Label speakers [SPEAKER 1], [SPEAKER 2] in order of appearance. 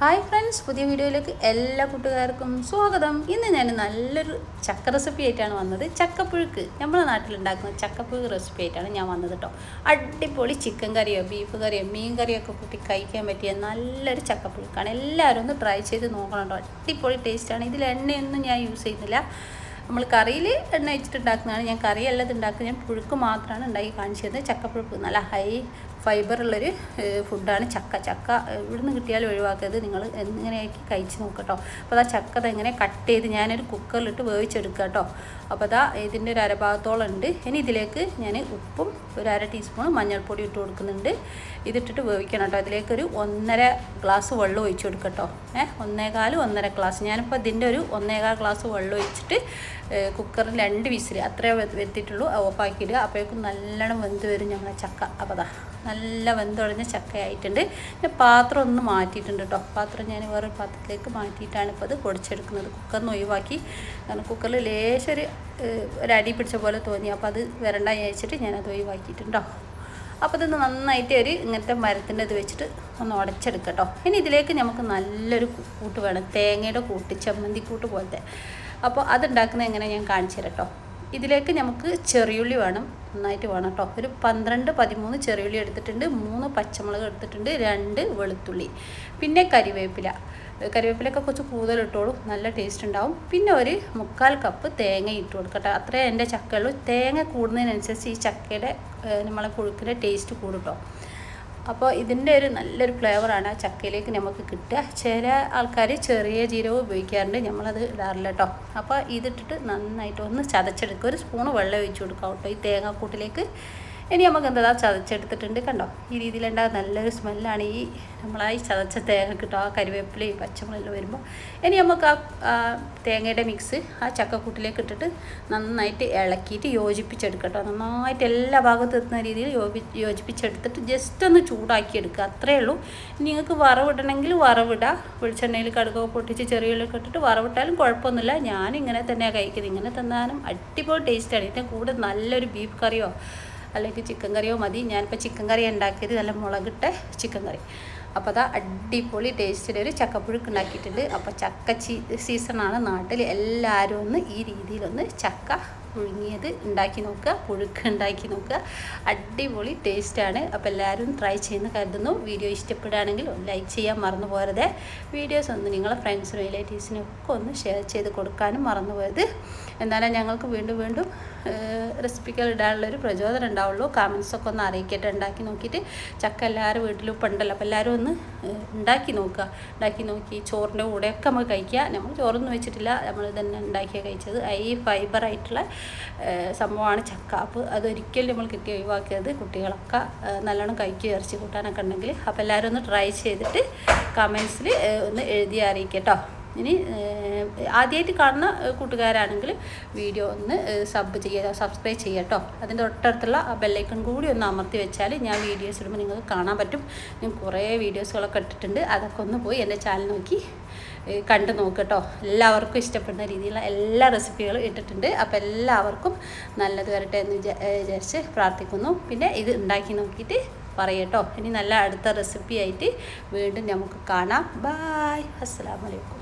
[SPEAKER 1] Hi friends പുതിയ വീഡിയോയിലേക്ക് എല്ലാ കൂട്ടുകാർക്കും സ്വാഗതം. ഇന്ന് ഞാൻ നല്ലൊരു ചക്ക റെസിപ്പി ആയിട്ടാണ് വന്നത്. ചക്കപ്പുഴുക്ക്. നമ്മുടെ നാട്ടിലുണ്ടാക്കുന്ന ചക്കപ്പുഴുക്ക് റെസിപ്പി ആയിട്ടാണ് ഞാൻ വന്നത് കേട്ടോ അടിപൊളി ചിക്കൻ കറിയോ ബീഫ് കറിയോ മീൻ കറിയോ ഒക്കെ കൂട്ടി കഴിക്കാൻ പറ്റിയ നല്ലൊരു ചക്കപ്പുഴുക്കാണ്. എല്ലാവരും ഒന്ന് ട്രൈ ചെയ്ത് നോക്കണം കേട്ടോ അടിപൊളി ടേസ്റ്റാണ് ഇതിൽ എണ്ണയൊന്നും ഞാൻ യൂസ് ചെയ്യുന്നില്ല. നമ്മൾ കറിയിൽ എണ്ണ വെച്ചിട്ടുണ്ടാക്കുന്നതാണ്. ഞാൻ കറിയല്ലത് ഉണ്ടാക്കുന്നത് ഞാൻ പുഴുക്ക് മാത്രമാണ് ഉണ്ടാക്കി കാണിച്ചത് ചക്കപ്പുഴുക്ക് നല്ല ഹൈ ഫൈബർ ഉള്ളൊരു ഫുഡാണ് ചക്ക. ചക്ക ഇവിടുന്ന് കിട്ടിയാൽ ഒഴിവാക്കരുത്. നിങ്ങൾ എങ്ങനെയാക്കി കഴിച്ച് നോക്കട്ടോ അപ്പോൾ അതാ ചക്ക എങ്ങനെ കട്ട് ചെയ്ത് ഞാനൊരു കുക്കറിലിട്ട് വേവിച്ചെടുക്കുക കേട്ടോ അപ്പോൾ അതാ ഇതിന്റെ ഒരു അരഭാഗത്തോളം ഉണ്ട് ഇനി ഇതിലേക്ക് ഞാൻ ഉപ്പും ഒരു അര ടീസ്പൂൺ മഞ്ഞൾപ്പൊടി ഇട്ട് കൊടുക്കുന്നുണ്ട്. ഇതിട്ടിട്ട് വേവിക്കണം കേട്ടോ അതിലേക്കൊരു ഒന്നര ഗ്ലാസ് വെള്ളം ഒഴിച്ച് കൊടുക്കട്ടോ ഏഹ് ഒന്നേകാൽ ഒന്നര ഗ്ലാസ്. ഞാനിപ്പോൾ ഇതിന്റെ ഒരു ഒന്നേകാൽ ഗ്ലാസ് വെള്ളം ഒഴിച്ചിട്ട് കുക്കറിൽ രണ്ട് വിസിൽ അത്രേ വെത്തിയിട്ടുള്ളൂ. ഓഫാക്കിയിടുക. അപ്പോഴേക്കും നല്ലോണം വെന്ത് വരും ഞങ്ങളെ ചക്ക. അപ്പോൾ അതാ നല്ല വെന്തുടഞ്ഞ ചക്കയായിട്ടുണ്ട്. പിന്നെ പാത്രം ഒന്ന് മാറ്റിയിട്ടുണ്ട് കേട്ടോ പാത്രം ഞാൻ വേറൊരു പാത്രത്തിലേക്ക് മാറ്റിയിട്ടാണ് ഇപ്പോൾ അത് പൊടിച്ചെടുക്കുന്നത്. കുക്കറിന് ഒഴിവാക്കി. കാരണം കുക്കറിൽ ലേശം ഒരു അടി പിടിച്ച പോലെ തോന്നി. അപ്പോൾ അത് വരണ്ട അയച്ചിട്ട് ഞാനത് ഒഴിവാക്കിയിട്ടുണ്ടോ അപ്പോൾ ഇത് നന്നായിട്ട് ഒരു ഇങ്ങനത്തെ മരത്തിന്റെ ഇത് വെച്ചിട്ട് ഒന്ന് ഉടച്ചെടുക്കട്ടോ ഇനി ഇതിലേക്ക് നമുക്ക് നല്ലൊരു കൂട്ട് വേണം. തേങ്ങയുടെ കൂട്ട് ചമ്മന്തി കൂട്ട് പോലത്തെ. അപ്പോൾ അതുണ്ടാക്കുന്നത് എങ്ങനെ ഞാൻ കാണിച്ചു തരട്ടോ ഇതിലേക്ക് നമുക്ക് ചെറിയുള്ളി വേണം. നന്നായിട്ട് വേണം കേട്ടോ. ഒരു പന്ത്രണ്ട് പതിമൂന്ന് ചെറിയുള്ളി എടുത്തിട്ടുണ്ട്. മൂന്ന് പച്ചമുളക് എടുത്തിട്ടുണ്ട്. രണ്ട് വെളുത്തുള്ളി. പിന്നെ കരിവേപ്പില. കരിവേപ്പിലൊക്കെ കുറച്ച് കൂടുതൽ ഇട്ടോളൂ. നല്ല ടേസ്റ്റ് ഉണ്ടാവും. പിന്നെ ഒരു മുക്കാൽ കപ്പ് തേങ്ങ ഇട്ട് കൊടുക്കട്ടെ അത്രേ എന്റെ ചക്കയുള്ളൂ. തേങ്ങ കൂടുന്നതിനനുസരിച്ച് ഈ ചക്കയുടെ നമ്മളെ പുഴുക്കിന്റെ ടേസ്റ്റ് കൂടും കേട്ടോ. അപ്പോൾ ഇതിന്റെ ഒരു നല്ലൊരു ഫ്ലേവറാണ് ആ ചക്കയിലേക്ക് നമുക്ക് കിട്ടുക. ചില ആൾക്കാർ ചെറിയ ജീരകം ഉപയോഗിക്കാറുണ്ട്. നമ്മളത് ഇടാറില്ല കേട്ടോ അപ്പോൾ ഇതിട്ടിട്ട് നന്നായിട്ട് ഒന്ന് ചതച്ചെടുക്കുക. ഒരു സ്പൂണ് വെള്ളം ഒഴിച്ച് കൊടുക്കാം കേട്ടോ ഈ തേങ്ങാക്കൂട്ടിലേക്ക്. ഇനി നമുക്ക് എന്താ ചതച്ചെടുത്തിട്ടുണ്ട് കണ്ടോ? ഈ രീതിയിലുണ്ടാകുന്ന നല്ലൊരു സ്മെല്ലാണ് ഈ നമ്മളാ ഈ ചതച്ച തേങ്ങ കിട്ടും ആ കരിവേപ്പിലയും പച്ചമുളകെല്ലാം വരുമ്പോൾ ഇനി നമുക്ക് ആ തേങ്ങയുടെ മിക്സ് ആ ചക്കക്കൂട്ടിലേക്ക് ഇട്ടിട്ട് നന്നായിട്ട് ഇളക്കിയിട്ട് യോജിപ്പിച്ചെടുക്കട്ടോ. നന്നായിട്ട് എല്ലാ ഭാഗത്തും എത്തുന്ന രീതിയിൽ യോജി യോജിപ്പിച്ചെടുത്തിട്ട് ജസ്റ്റ് ഒന്ന് ചൂടാക്കി എടുക്കുക അത്രയേ ഉള്ളൂ നിങ്ങൾക്ക് വറവിടണമെങ്കിൽ വറവിടുക വെളിച്ചെണ്ണയിൽ കടുകൊക്കെ പൊട്ടിച്ച് ചെറിയ ചെറിയുള്ളിലൊക്കെ ഇട്ടിട്ട് വറവിട്ടാലും കുഴപ്പമൊന്നുമില്ല. ഞാൻ ഇങ്ങനെ തന്നെയാണ് കഴിക്കുന്നത്. ഇങ്ങനെ തന്നാലും അടിപൊളി ടേസ്റ്റാണ് ഇതിന്റെ കൂടെ നല്ലൊരു ബീഫ് കറിയോ അല്ലെങ്കിൽ ചിക്കൻ കറിയോ മതി. ഞാനിപ്പോൾ ചിക്കൻ കറി ഉണ്ടാക്കിയത് നല്ല മുളകിട്ട ചിക്കൻ കറി. അപ്പോൾ അതാ അടിപൊളി ടേസ്റ്റിൽ ഒരു ചക്കപ്പുഴുക്ക് ഉണ്ടാക്കിയിട്ടുണ്ട്. അപ്പോൾ ചക്ക സീസണാണ് നാട്ടിൽ എല്ലാവരും ഒന്ന് ഈ രീതിയിലൊന്ന് ചക്ക പുഴുങ്ങിയത് ഉണ്ടാക്കി നോക്കുക പുഴുക്ക് ഉണ്ടാക്കി നോക്കുക. അടിപൊളി ടേസ്റ്റാണ്. അപ്പോൾ എല്ലാവരും ട്രൈ ചെയ്യുന്ന കരുതുന്നു. വീഡിയോ ഇഷ്ടപ്പെടുകയാണെങ്കിൽ ലൈക്ക് ചെയ്യാൻ മറന്നു പോരുത് വീഡിയോസ് ഒന്ന് നിങ്ങളെ ഫ്രണ്ട്സിനും റിലേറ്റീവ്സിനും ഒക്കെ ഒന്ന് ഷെയർ ചെയ്ത് കൊടുക്കാനും മറന്നു പോയത് എന്നാലും ഞങ്ങൾക്ക് വീണ്ടും വീണ്ടും റെസിപ്പികൾ ഇടാനുള്ളൊരു പ്രചോദനം ഉണ്ടാവുള്ളൂ. കമൻസൊക്കെ ഒന്ന് അറിയിക്കട്ടെ ഉണ്ടാക്കി നോക്കിയിട്ട് ചക്ക എല്ലാവരും വീട്ടിലും ഇപ്പം ഉണ്ടല്ലോ അപ്പോൾ എല്ലാവരും ഒന്ന് ഉണ്ടാക്കി നോക്കുക. ഉണ്ടാക്കി നോക്കി ചോറിന്റെ കൂടെയൊക്കെ നമുക്ക് കഴിക്കുക. നമ്മൾ ചോറൊന്നും വെച്ചിട്ടില്ല നമ്മൾ തന്നെ ഉണ്ടാക്കിയാൽ കഴിച്ചത്. ഈ ഫൈബറായിട്ടുള്ള സംഭവമാണ് ചക്ക. അപ്പോൾ അതൊരിക്കലും നമ്മൾ കിട്ടി ഒഴിവാക്കിയത് കുട്ടികളൊക്കെ നല്ലോണം കഴിക്കുക ഇറച്ചി കൂട്ടാനൊക്കെ ഉണ്ടെങ്കിൽ. അപ്പോൾ എല്ലാവരും ഒന്ന് ട്രൈ ചെയ്തിട്ട് കമൻസിൽ ഒന്ന് എഴുതി അറിയിക്കട്ടോ. ഇനി ആദ്യമായിട്ട് കാണുന്ന കൂട്ടുകാരാണെങ്കിൽ വീഡിയോ ഒന്ന് സബ് ചെയ്യുക സബ്സ്ക്രൈബ് ചെയ്യുക കേട്ടോ അതിന്റെ തൊട്ടടുത്തുള്ള ആ ബെല്ലൈക്കൺ കൂടി ഒന്ന് അമർത്തി വെച്ചാൽ ഞാൻ വീഡിയോസ് ഇടുമ്പോൾ നിങ്ങൾക്ക് കാണാൻ പറ്റും. ഞാൻ കുറേ വീഡിയോസുകളൊക്കെ ഇട്ടിട്ടുണ്ട്. അതൊക്കെ ഒന്ന് പോയി എന്റെ ചാനൽ നോക്കി കണ്ടു കേട്ടോ എല്ലാവർക്കും ഇഷ്ടപ്പെടുന്ന രീതിയിലുള്ള എല്ലാ റെസിപ്പികളും ഇട്ടിട്ടുണ്ട്. അപ്പോൾ എല്ലാവർക്കും നല്ലത് വരട്ടെ എന്ന് വിചാരിച്ച് പ്രാർത്ഥിക്കുന്നു. പിന്നെ ഇത് ഉണ്ടാക്കി നോക്കിയിട്ട് പറയട്ടോ ഇനി നല്ല അടുത്ത റെസിപ്പി ആയിട്ട് വീണ്ടും നമുക്ക് കാണാം. ബായ്. അസ്സാം വലൈക്കും